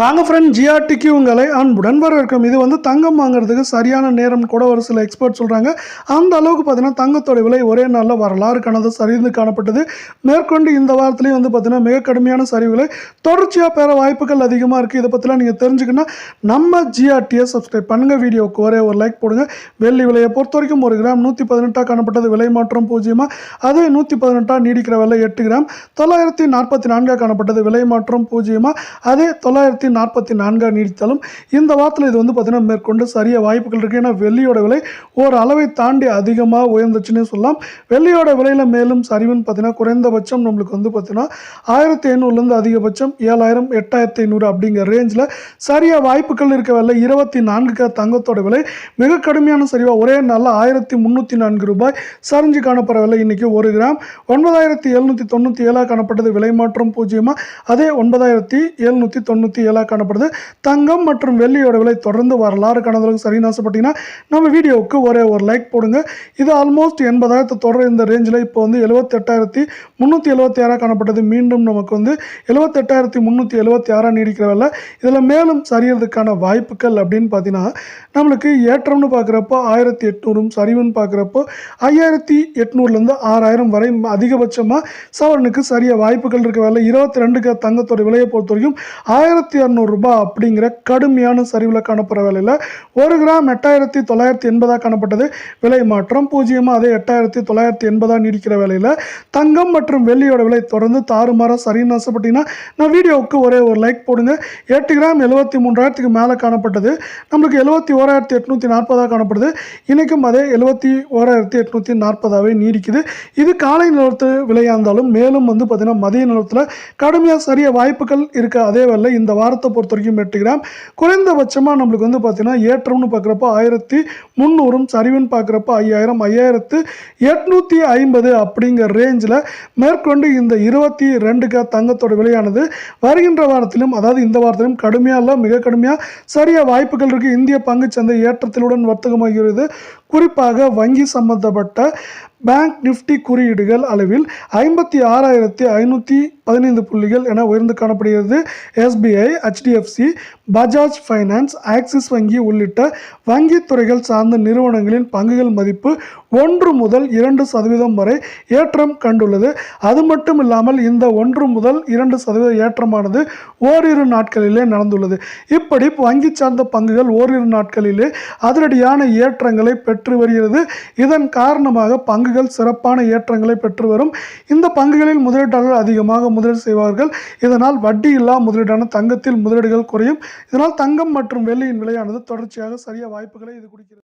வாங்க ஃப்ரெண்ட் ஜிஆர்டிக்கு உங்களை அன்புடன் வரவேற்கும் இது வந்து தங்கம் வாங்குறதுக்கு சரியான நேரம் கூட ஒரு சில எக்ஸ்பர்ட் சொல்கிறாங்க அந்த அளவுக்கு பார்த்தீங்கன்னா தங்கத்தோட விலை ஒரே நாளில் வரலாறு கணது சரிந்து காணப்பட்டது. மேற்கொண்டு இந்த வாரத்துலேயும் வந்து பார்த்தீங்கன்னா மிக கடுமையான சரிவுகளை தொடர்ச்சியாக பெற வாய்ப்புகள் அதிகமாக இருக்குது இதை பற்றிலாம் நீங்கள் தெரிஞ்சுக்கணும்னா நம்ம ஜிஆர்டியை சப்ஸ்கிரைப் பண்ணுங்கள் வீடியோவுக்கு ஒரே ஒரு லைக் போடுங்க. வெள்ளி விலையை பொறுத்த வரைக்கும் ஒரு கிராம் நூற்றி பதினெட்டாக காணப்பட்டது. விலை மாற்றம் பூஜ்ஜியமாக அதே நூற்றி பதினெட்டாக நீடிக்கிற விலை எட்டு கிராம். தொள்ளாயிரத்தி நாற்பத்தி நான்காக காணப்பட்டது. விலை மாற்றம் பூஜ்ஜியமாக அதே தொள்ளாயிரத்தி நாற்பத்தி நான்காக நீடித்தாலும் இந்த வாரத்தில் இது வந்து பார்த்திங்கன்னா மேற்கொண்டு சரிய வாய்ப்புகள் இருக்குது ஏன்னா வெள்ளியோட விலை ஒரு அளவை தாண்டி அதிகமாக உயர்ந்துச்சுன்னே சொல்லலாம். வெள்ளியோட விலையில் மேலும் சரிவுன்னு பார்த்தீங்கன்னா குறைந்தபட்சம் நம்மளுக்கு வந்து பார்த்திங்கன்னா ஆயிரத்தி ஐநூறுலேருந்து அதிகபட்சம் ஏழாயிரம் எட்டாயிரத்தி ஐநூறு அப்படிங்கிற ரேஞ்சில் சரியா வாய்ப்புகள் இருக்க வேலை இருபத்தி நான்கு தங்கத்தோட விலை மிக கடுமையான சரிவாக ஒரே நாளில் ஆயிரத்தி முந்நூற்றி நான்கு ரூபாய் சரிஞ்சு காணப்படுற விலை இன்னைக்கு ஒரு கிராம். ஒன்பதாயிரத்தி எழுநூற்றி தொண்ணூற்றி ஏழாக காணப்பட்டது. விலை மாற்றம் பூஜ்ஜியமாக அதே ஒன்பதாயிரத்தி எழுநூற்றி தொண்ணூற்றி ஏழாக காணப்படுது. தங்கம் மற்றும் வெள்ளியோட விலை தொடர்ந்து வரலாறு காணதுக்கு சரின்னு ஆசைப்பட்டீங்கன்னா நம்ம வீடியோவுக்கு ஒரே ஒரு லைக் போடுங்க. இது ஆல்மோஸ்ட் எண்பதாயிரத்து தொடர் இந்த ரேஞ்சில் இப்போ வந்து எழுபத்தெட்டாயிரத்தி முந்நூற்றி எழுபத்தி ஆறாக காணப்பட்டது. மீண்டும் நமக்கு வந்து எழுபத்தெட்டாயிரத்தி முந்நூற்றி எழுபத்தி ஆறாக நீடிக்கிற விலை. இதில் மேலும் சரியறதுக்கான வாய்ப்புகள் அப்படின்னு பார்த்தீங்கன்னா நம்மளுக்கு ஏற்றம்னு பார்க்குறப்போ ஆயிரத்தி எட்நூறும் சரிவுன்னு பார்க்குறப்போ ஐயாயிரத்தி எட்நூறுலேருந்து ஆறாயிரம் வரை அதிகபட்சமாக சவரனுக்கு சரிய வாய்ப்புகள் இருக்க வேலை. இருபத்தி ரெண்டுக்கு தங்கத்தோட விலையை பொறுத்த வரைக்கும் ஆயிரத்தி இரநூறுபா அப்படிங்கிற கடுமையான சரிவில் காணப்படுற விலையில் ஒரு கிராம் எட்டாயிரத்தி தொள்ளாயிரத்தி எண்பதாக காணப்பட்டது. விலை மாற்றம் பூஜ்ஜியமாக அதே எட்டாயிரத்தி தொள்ளாயிரத்தி எண்பதாக நீடிக்கிற விலையில் தங்கம் மற்றும் வெள்ளியோட விலை தொடர்ந்து தாறுமாறாக சரின்னு ஆசைப்பட்டீங்கன்னா நான் வீடியோவுக்கு ஒரே ஒரு லைக் போடுங்க. எட்டு கிராம் எழுபத்தி மூன்றாயிரத்துக்கு மேலே காணப்பட்டது. நம்மளுக்கு எழுபத்தி ஓராயிரத்தி எட்நூற்றி நாற்பதாக காணப்படுது. இன்றைக்கும் அதே எழுபத்தி ஓராயிரத்தி எட்நூற்றி நாற்பதாகவே நீடிக்குது. இது காலை நிலத்து விலையாக இருந்தாலும் மேலும் வந்து பார்த்திங்கன்னா மதிய நிலத்தில் கடுமையாக சரிய வாய்ப்புகள் இருக்க அதே வேலை இந்த வாரத்தை பொறுத்த வரைக்கும் எட்டு குறைந்தபட்சமாக நம்மளுக்கு வந்து பார்த்திங்கன்னா ஏற்றம்னு பார்க்குறப்ப ஆயிரத்தி முந்நூறும் சரிவுன்னு பார்க்குறப்ப ஐயாயிரம். ஐயாயிரத்து எட்நூற்றி ஐம்பது அப்படிங்கிற ரேஞ்சில் மேற்கொண்டு இந்த இருபத்தி ரெண்டுக்கு தங்கத்தோட விலையானது வருகின்ற வாரத்திலும் அதாவது இந்த வாரத்திலும் கடுமையாக இல்லை மிக கடுமையாக சரியாக வாய்ப்புகள் இருக்குது இந்திய பங்குச்சந்தை ஏற்றத்திலுடன் வர்த்தகமாகிறது. குறிப்பாக வங்கி சம்பந்தப்பட்ட பேங்க் நிஃப்டி குறியீடுகள் அளவில் ஐம்பத்தி ஆறாயிரத்தி ஐநூற்றி பதினைந்து புள்ளிகள் என உயர்ந்து காணப்படுகிறது. SBI HDFC Bajaj finance Axis வங்கி உள்ளிட்ட வங்கித் துறைகள் சார்ந்த நிறுவனங்களின் பங்குகள் மதிப்பு ஒன்று முதல் இரண்டு சதவீதம் வரை ஏற்றம் கண்டுள்ளது. அது மட்டும் இல்லாமல் இந்த ஒன்று முதல் இரண்டு சதவீத ஏற்றமானது ஓரிரு நாட்களிலே நடந்துள்ளது. இப்படி வங்கி சார்ந்த பங்குகள் ஓரிரு நாட்களிலே அதிரடியான ஏற்றங்களை பெற்று வருகிறது. இதன் காரணமாக பங்குகள் சிறப்பான ஏற்றங்களை பெற்று வரும். இந்த பங்குகளில் முதலீட்டாளர்கள் அதிகமாக முதலீடு செய்வார்கள். இதனால் வட்டி இல்லா முதலீடான தங்கத்தில் முதலீடுகள் குறையும். இதனால் தங்கம் மற்றும் வெள்ளியின் விலையானது தொடர்ச்சியாக சரிய வாய்ப்புகளை இது குறிக்கிறது